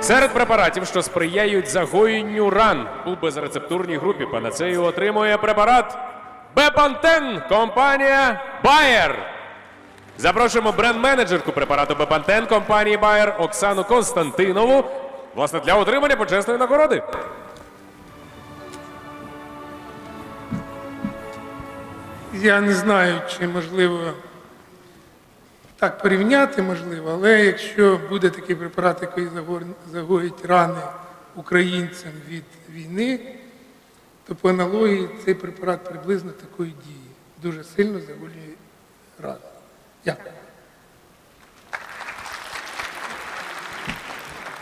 Серед препаратів, що сприяють загоєнню ран у безрецептурній групі, панацею отримує препарат Бепантен, компанія Bayer. Запрошуємо бренд-менеджерку препарату Бепантен компанії Bayer Оксану Константинову, власне, для отримання почесної нагороди. Я не знаю, чи можливо так порівняти, можливо, але якщо буде такий препарат, який загоїть рани українцям від війни, то по аналогії цей препарат приблизно такої дії. Дуже сильно загоює рани. Дякую.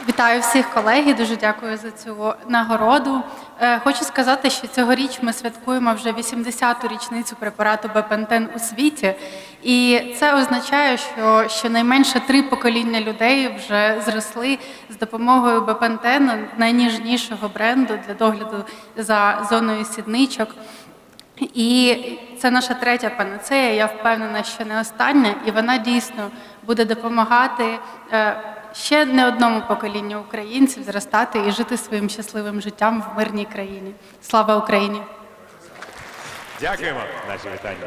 Вітаю всіх колеги. Дуже дякую за цю нагороду. Е, Хочу сказати, що цьогоріч ми святкуємо вже 80-ту річницю препарату Бепантен у світі, і це означає, що щонайменше три покоління людей вже зросли з допомогою Бепантену, найніжнішого бренду для догляду за зоною сідничок. І це наша третя панацея. Я впевнена, що не остання, і вона дійсно буде допомагати е, ще не одному поколінню українців зростати і жити своїм щасливим життям в мирній країні. Слава Україні! Дякуємо. Наші вітання.